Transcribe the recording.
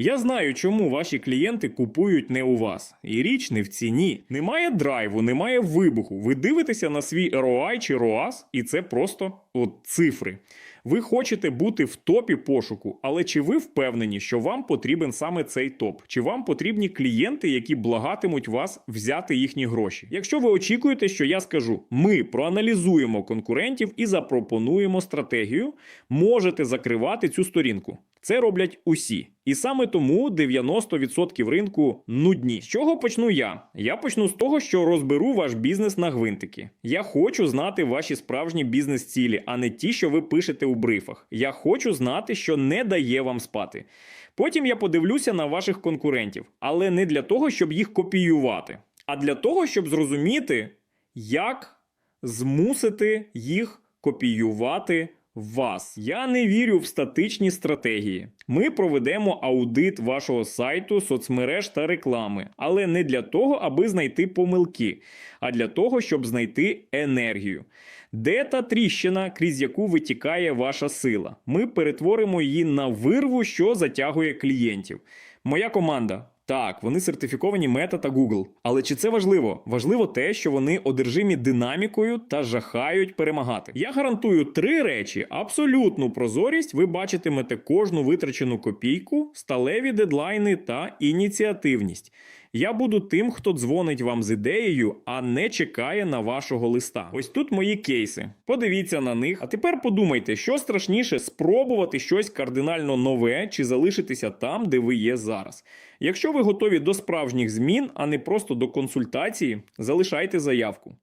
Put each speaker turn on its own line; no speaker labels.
Я знаю, чому ваші клієнти купують не у вас. І річ не в ціні. Немає драйву, немає вибуху. Ви дивитеся на свій ROI чи ROAS, і це просто от цифри. Ви хочете бути в топі пошуку, але чи ви впевнені, що вам потрібен саме цей топ? Чи вам потрібні клієнти, які благатимуть вас взяти їхні гроші? Якщо ви очікуєте, що я скажу, ми проаналізуємо конкурентів і запропонуємо стратегію, можете закривати цю сторінку. Це роблять усі. І саме тому 90% ринку нудні. З чого почну я? Я почну з того, що розберу ваш бізнес на гвинтики. Я хочу знати ваші справжні бізнес-цілі, а не ті, що ви пишете у брифах. Я хочу знати, що не дає вам спати. Потім я подивлюся на ваших конкурентів, але не для того, щоб їх копіювати, а для того, щоб зрозуміти, як змусити їх копіювати вас. Я не вірю в статичні стратегії. Ми проведемо аудит вашого сайту, соцмереж та реклами, але не для того, аби знайти помилки, а для того, щоб знайти енергію. Де та тріщина, крізь яку витікає ваша сила? Ми перетворимо її на вирву, що затягує клієнтів. Моя команда. Так, вони сертифіковані Meta та Google. Але чи це важливо? Важливо те, що вони одержимі динамікою та жахають перемагати. Я гарантую три речі: абсолютну прозорість. Ви бачитимете кожну витрачену копійку, сталеві дедлайни та ініціативність. Я буду тим, хто дзвонить вам з ідеєю, а не чекає на вашого листа. Ось тут мої кейси. Подивіться на них. А тепер подумайте, що страшніше спробувати щось кардинально нове чи залишитися там, де ви є зараз. Якщо ви готові до справжніх змін, а не просто до консультації, залишайте заявку.